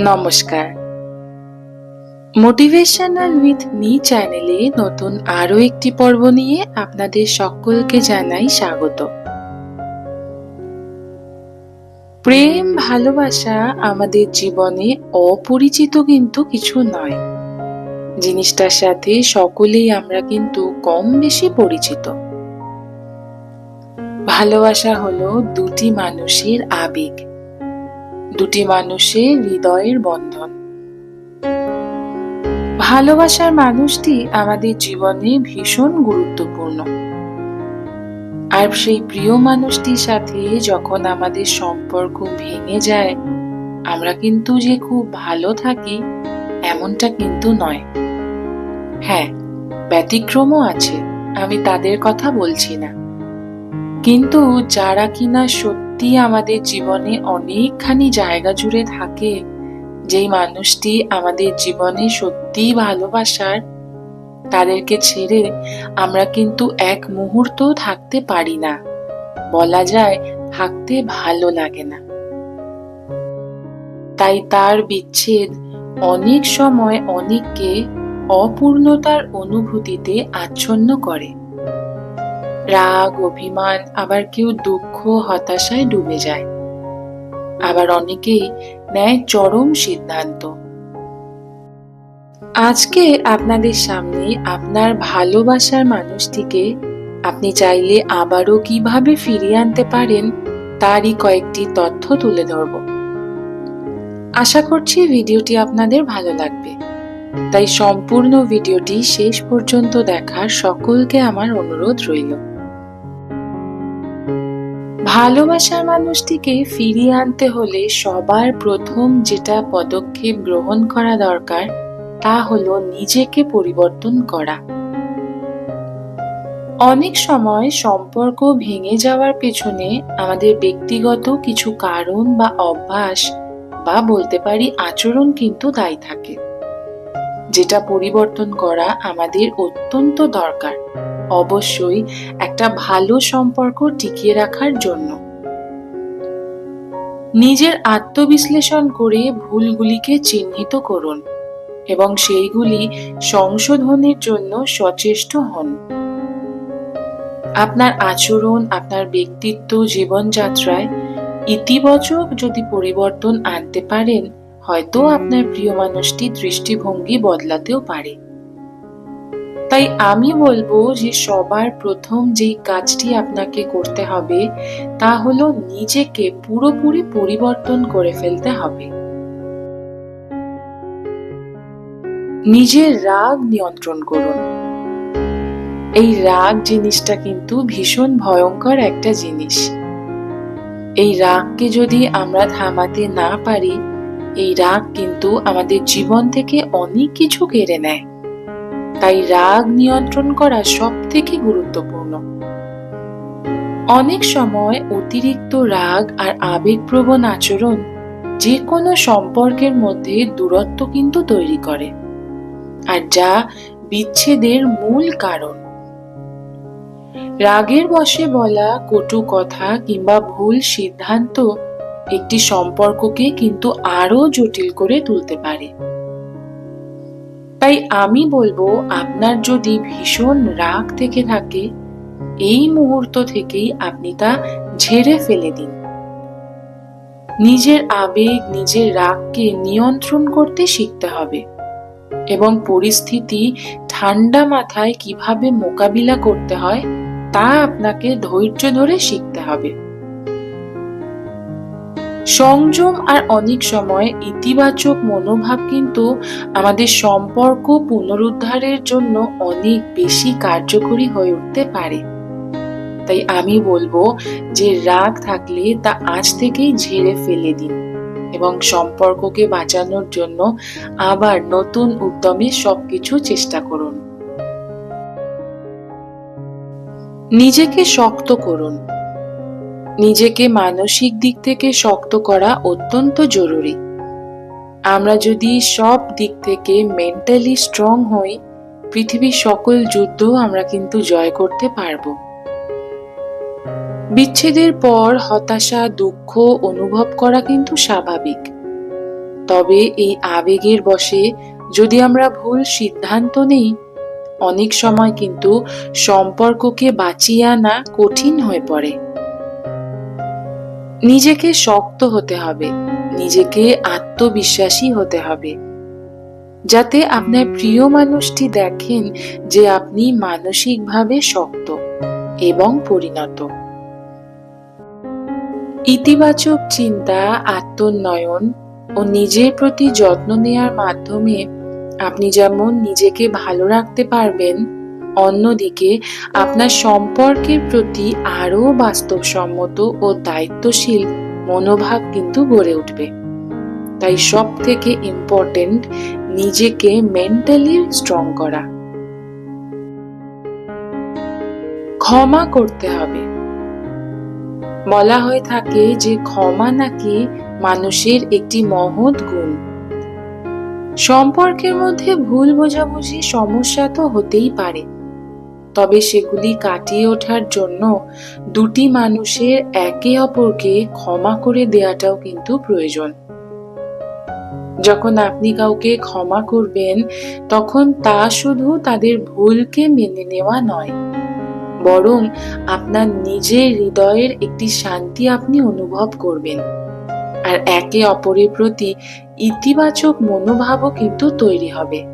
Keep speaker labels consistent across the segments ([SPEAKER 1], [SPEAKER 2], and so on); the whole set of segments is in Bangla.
[SPEAKER 1] নমস্কার। মোটিভেশনাল উইথ মি চ্যানেলে নতুন আরও একটি পর্ব নিয়ে আপনাদের সকলকে জানাই স্বাগত। প্রেম, ভালোবাসা আমাদের জীবনে অপরিচিত কিন্তু কিছু নয়। জিনিসটার সাথে সকলেই আমরা কিন্তু কম বেশি পরিচিত। ভালোবাসা হলো দুটি মানুষের আবেগ। দুটি মানুষের হৃদয়ের বন্ধন। ভালোবাসার মানুষটি আমাদের জীবনে ভীষণ গুরুত্বপূর্ণ। আর সেই প্রিয় মানুষটির সাথে যখন আমাদের সম্পর্ক ভেঙে যায়, আমরা কিন্তু যে খুব ভালো থাকি, এমনটা কিন্তু নয়। হ্যাঁ ব্যতিক্রমও আছে, আমি তাদের কথা বলছি না। কিন্তু যারা কিনা সত্যি আমাদের জীবনে অনেকখানি জায়গা জুড়ে থাকে, যেই মানুষটি আমাদের জীবনে সত্যি ভালোবাসার, তাদেরকে ছেড়ে আমরা কিন্তু এক মুহূর্ত থাকতে পারি না। বলা যায়, থাকতে ভালো লাগে না। তাই তার বিচ্ছেদ অনেক সময় অনেককে অপূর্ণতার অনুভূতিতে আচ্ছন্ন করে। রাগ, অভিমান, আবার কেউ দুঃখ, হতাশায় ডুবে যায়। আবার অনেকেই নেয় চরম সিদ্ধান্ত। আজকে আপনাদের সামনে আপনার ভালোবাসার মানুষটিকে আপনি চাইলে আবারও কীভাবে ফিরিয়ে আনতে পারেন, তারই কয়েকটি তথ্য তুলে ধরব। আশা করছি ভিডিওটি আপনাদের ভালো লাগবে। তাই সম্পূর্ণ ভিডিওটি শেষ পর্যন্ত দেখার সকলকে আমার অনুরোধ রইল। ভালোবাসার মানুষটিকে ফিরিয়ে আনতে হলে সবার প্রথম যেটা পদক্ষেপ গ্রহণ করা দরকার, তা হলো নিজেকে পরিবর্তন করা। অনেক সময় সম্পর্ক ভেঙে যাওয়ার পেছনে আমাদের ব্যক্তিগত কিছু কারণ বা অভ্যাস বা বলতে পারি আচরণ কিন্তু দায়ী থাকে। যেটা পরিবর্তন করা আমাদের অত্যন্ত দরকার। অবশ্যই একটা ভালো সম্পর্ক টিকিয়ে রাখার জন্য। নিজের আত্মবিশ্লেষণ করে ভুলগুলিকে চিহ্নিত করুন এবং সেইগুলি সংশোধনের জন্য সচেষ্ট হন। আপনার আচরণ, আপনার ব্যক্তিত্ব জীবনযাত্রায় ইতিবাচক যদি পরিবর্তন আনতে পারেন, হয়তো আপনার প্রিয় মানুষটি দৃষ্টিভঙ্গি বদলাতেও পারে। তাই আমি বলব যে সবার প্রথম যেই কাজটি আপনাকে করতে হবে, তা হলো নিজেকে পুরোপুরি পরিবর্তন করে ফেলতে হবে। নিজের রাগ নিয়ন্ত্রণ করুন। এই রাগ জিনিসটা কিন্তু ভীষণ ভয়ঙ্কর একটা জিনিস। এই রাগকে যদি আমরা থামাতে না পারি, এই রাগ কিন্তু আমাদের জীবন থেকে অনেক কিছু কেড়ে নেয়। তাই রাগ নিয়ন্ত্রণ করা সব থেকে গুরুত্বপূর্ণ। অনেক সময় অতিরিক্ত রাগ আর আবেগপ্রবণ আচরণ যে কোনো সম্পর্কের মধ্যে দূরত্ব কিন্তু তৈরি করে, আর যা বিচ্ছেদের মূল কারণ। রাগের বশে বলা কটু কথা কিংবা ভুল সিদ্ধান্ত একটি সম্পর্ককে কিন্তু আরও জটিল করে তুলতে পারে। তাই আমি বলব, আপনার যদি ভীষণ রাগ থেকে থাকে, এই মুহূর্ত থেকেই আপনি তা ঝেড়ে ফেলে দিন। নিজের আবেগ, নিজের রাগকে নিয়ন্ত্রণ করতে শিখতে হবে এবং পরিস্থিতি ঠান্ডা মাথায় কীভাবে মোকাবিলা করতে হয়, তা আপনাকে ধৈর্য ধরে শিখতে হবে। সংযম আর অনেক সময় ইতিবাচক মনোভাব কিন্তু আমাদের সম্পর্ক পুনরুদ্ধারের জন্য অনেক বেশি কার্যকরী হয়ে উঠতে পারে। তাই আমি বলব যে রাগ থাকলে তা আজ থেকেই ঝেড়ে ফেলে দিন এবং সম্পর্ককে বাঁচানোর জন্য আবার নতুন উদ্যমে সবকিছু চেষ্টা করুন। নিজেকে শক্ত করুন। নিজেকে মানসিক দিক থেকে শক্ত করা অত্যন্ত জরুরি। আমরা যদি সব দিক থেকে মেন্টালি স্ট্রং হই, পৃথিবীর সকল যুদ্ধ আমরা কিন্তু জয় করতে পারব। বিচ্ছেদের পর হতাশা, দুঃখ অনুভব করা কিন্তু স্বাভাবিক। তবে এই আবেগের বশে যদি আমরা ভুল সিদ্ধান্ত নেই, অনেক সময় কিন্তু সম্পর্ককে বাঁচিয়ে আনা কঠিন হয়ে পড়ে। নিজেকে শক্ত হতে হবে, নিজেকে আত্মবিশ্বাসী হতে হবে। যাতে আপনার প্রিয় মানুষটি দেখেন যে আপনি মানসিকভাবে শক্ত এবং পরিণত। ইতিবাচক চিন্তা, আত্মোন্নয়ন ও নিজের প্রতি যত্ন নেওয়ার মাধ্যমে আপনি যেমন নিজেকে ভালো রাখতে পারবেন অন্যদিকে, আপনার সম্পর্কের প্রতি আরও বাস্তবসম্মত ও দায়িত্বশীল মনোভাব কিন্তু গড়ে উঠবে। তাই সব থেকে ইম্পর্টেন্ট নিজেকে মেন্টালি স্ট্রং করা। ক্ষমা করতে হবে। বলা হয়ে থাকে যে ক্ষমা নাকি মানুষের একটি মহৎ গুণ। সম্পর্কের মধ্যে ভুল বোঝাবুঝি সমস্যা তো হতেই পারে। তবে সেগুলি কাটিয়ে ওঠার জন্য দুটি মানুষের একে অপরকে ক্ষমা করে দেওয়াটাও কিন্তু প্রয়োজন। যখন আপনি কাউকে ক্ষমা করবেন, তখন তা শুধু তাদের ভুলকে মেনে নেওয়া নয়, বরং আপনার নিজের হৃদয়ের একটি শান্তি আপনি অনুভব করবেন। আর একে অপরের প্রতি ইতিবাচক মনোভাবও কিন্তু তৈরি হবে।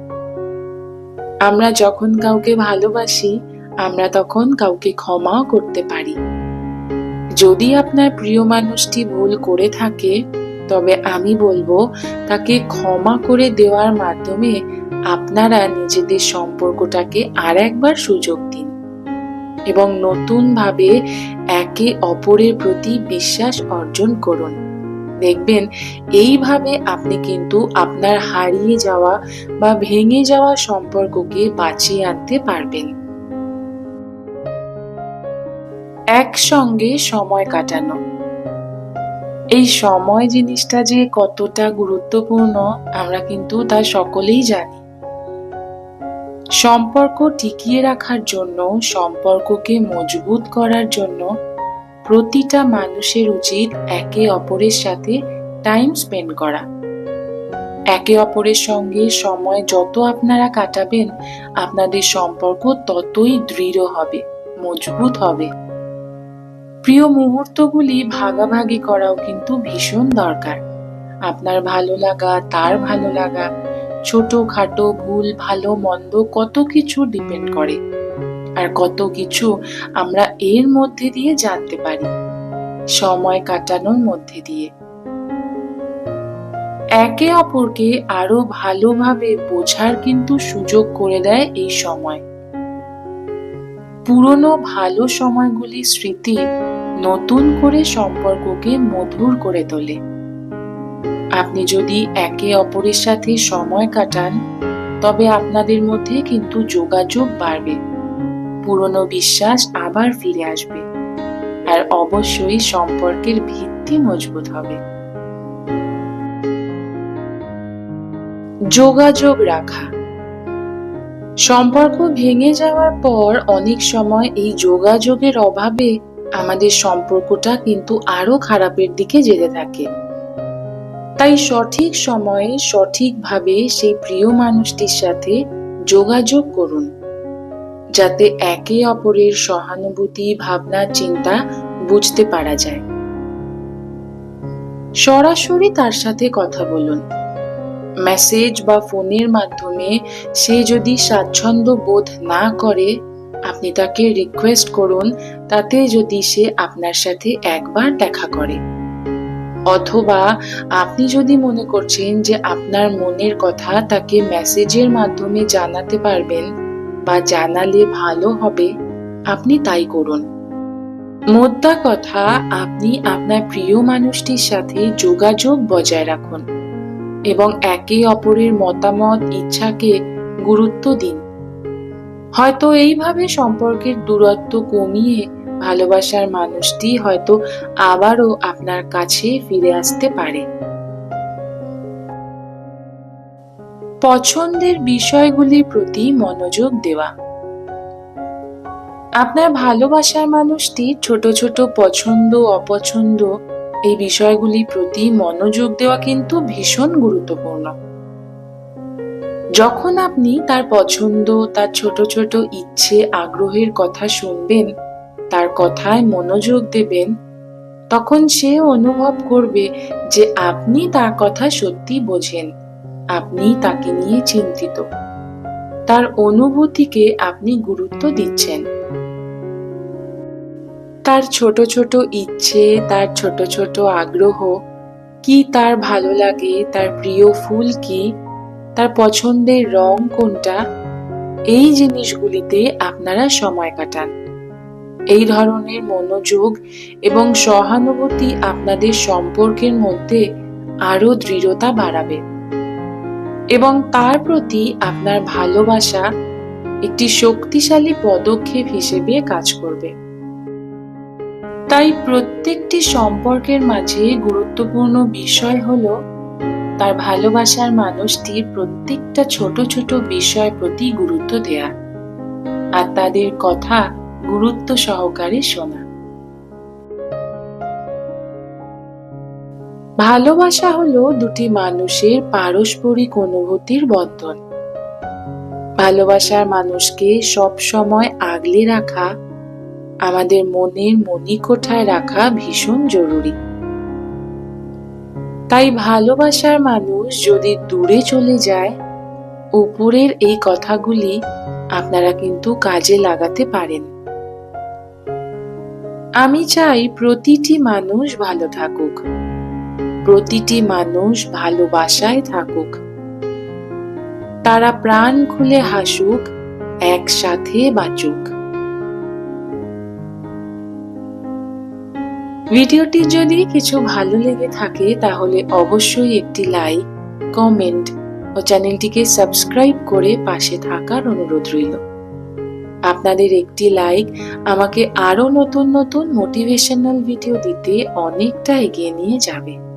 [SPEAKER 1] আমরা যখন কাউকে ভালোবাসি, আমরা তখন কাউকে ক্ষমাও করতে পারি। যদি আপনার প্রিয় মানুষটি ভুল করে থাকে, তবে আমি বলব, তাকে ক্ষমা করে দেওয়ার মাধ্যমে আপনারা নিজেদের সম্পর্কটাকে আর একবার সুযোগ দিন এবং নতুনভাবে একে অপরের প্রতি বিশ্বাস অর্জন করুন। দেখবেন, এইভাবে আপনি কিন্তু আপনার হারিয়ে যাওয়া বা ভেঙে যাওয়া সম্পর্ককে বাঁচিয়ে আনতে পারবেন। একসঙ্গে সময় কাটানো। এই সময় জিনিসটা যে কতটা গুরুত্বপূর্ণ, আমরা কিন্তু তা সকলেই জানি। সম্পর্ক টিকিয়ে রাখার জন্য, সম্পর্ককে মজবুত করার জন্য প্রতিটা মানুষের উচিত একে অপরের সাথে টাইম স্পেন্ড করা। একে অপরের সঙ্গে সময় যত আপনারা কাটাবেন, আপনাদের সম্পর্ক ততই দৃঢ় হবে, মজবুত হবে। প্রিয় মুহূর্তগুলি ভাগাভাগি করাও কিন্তু ভীষণ দরকার। আপনার ভালো লাগা, তার ভালো লাগা ছোট খাটো ভুল, ভালো, মন্দ কত কিছু ডিপেন্ড করে। আর কত কিছু আমরা এর মধ্যে দিয়ে জানতে পারি। সময় কাটানোর মধ্যে দিয়ে। একে অপরকে আরও ভালোভাবে বোঝার কিন্তু সুযোগ করে দেয় এই সময়। পুরনো ভালো সময়গুলি স্মৃতি নতুন করে সম্পর্ককে মধুর করে তোলে। আপনি যদি একে অপরের সাথে সময় কাটান, তবে আপনাদের মধ্যে কিন্তু যোগাযোগ বাড়বে। পুরনো বিশ্বাস আবার ফিরে আসবে আর অবশ্যই সম্পর্কের ভিত্তি মজবুত হবে। যোগাযোগ রাখা। সম্পর্ক ভেঙে যাওয়ার পর অনেক সময় এই যোগাযোগের অভাবে আমাদের সম্পর্কটা কিন্তু আরও খারাপের দিকে যেতে থাকে। তাই সঠিক সময়ে সঠিকভাবে সেই প্রিয় মানুষটির সাথে যোগাযোগ করুন। যাতে একে অপরের সহানুভূতি, ভাবনা, চিন্তা বুঝতে পারা যায়। সরাসরি তার সাথে কথা বলুন। মেসেজ বা ফোনের মাধ্যমে সে যদি স্বাচ্ছন্দ্য বোধ না করে, আপনি তাকে রিকোয়েস্ট করুন, তাতে যদি সে আপনার সাথে একবার দেখা করে। অথবা আপনি যদি মনে করছেন যে আপনার মনের কথা তাকে মেসেজের মাধ্যমে জানাতে পারবেন বা জানালে ভালো হবে, আপনি তাই করুন। মোদ্দা কথা, আপনি আপনার প্রিয় মানুষটির সাথে যোগাযোগ বজায় রাখুন এবং একে অপরের মতামত, ইচ্ছাকে গুরুত্ব দিন। হয়তো এইভাবে সম্পর্কের দূরত্ব কমিয়ে ভালোবাসার মানুষটি হয়তো আবারও আপনার কাছে ফিরে আসতে পারে। পছন্দের বিষয়গুলির প্রতি মনোযোগ দেওয়া। আপনার ভালোবাসার মানুষটি ছোট ছোট পছন্দ, অপছন্দ এই বিষয়গুলির প্রতি মনোযোগ দেওয়া কিন্তু ভীষণ গুরুত্বপূর্ণ। যখন আপনি তার পছন্দ, তার ছোট ছোট ইচ্ছে, আগ্রহের কথা শুনবেন, তার কথায় মনোযোগ দেবেন, তখন সে অনুভব করবে যে আপনি তার কথা সত্যি বোঝেন। আপনি তাকে নিয়ে চিন্তিত। তার অনুভূতিকে আপনি গুরুত্ব দিচ্ছেন। তার ছোট ছোট ইচ্ছে, তার ছোট ছোট আগ্রহ, কি তার ভালো লাগে, তার প্রিয় ফুল কি, তার পছন্দের রং কোনটা, এই জিনিসগুলিতে আপনারা সময় কাটান। এই ধরনের মনোযোগ এবং সহানুভূতি আপনাদের সম্পর্কের মধ্যে আরও দৃঢ়তা বাড়াবে। এবং তার প্রতি আপনার ভালোবাসা একটি শক্তিশালী পদক্ষেপ হিসেবে কাজ করবে। তাই প্রত্যেকটি সম্পর্কের মাঝে গুরুত্বপূর্ণ বিষয় হলো তার ভালোবাসার মানুষটির প্রত্যেকটা ছোট ছোট বিষয় প্রতি গুরুত্ব দেয়া আর তাদের কথা গুরুত্ব সহকারে শোনা। ভালোবাসা হলো দুটি মানুষের পারস্পরিক অনুভূতির বন্ধন। ভালোবাসার মানুষকে সব সময় আগলে রাখা, আমাদের মনের মণিকোঠায় রাখা ভীষণ জরুরি। তাই ভালোবাসার মানুষ যদি দূরে চলে যায়, উপরের এই কথাগুলি আপনারা কিন্তু কাজে লাগাতে পারেন। আমি চাই প্রতিটি মানুষ ভালো থাকুক। প্রতিটি মানুষ ভালোবাসায় থাকুক। তারা প্রাণ খুলে হাসুক, একসাথে বাঁচুক। ভিডিওটি যদি কিছু ভালো লেগে থাকে, তাহলে অবশ্যই একটি লাইক, কমেন্ট ও চ্যানেলটিকে সাবস্ক্রাইব করে পাশে থাকার অনুরোধ রইল। আপনাদের একটি লাইক আমাকে আরও নতুন নতুন মোটিভেশনাল ভিডিও দিতে অনেকটা এগিয়ে নিয়ে যাবে।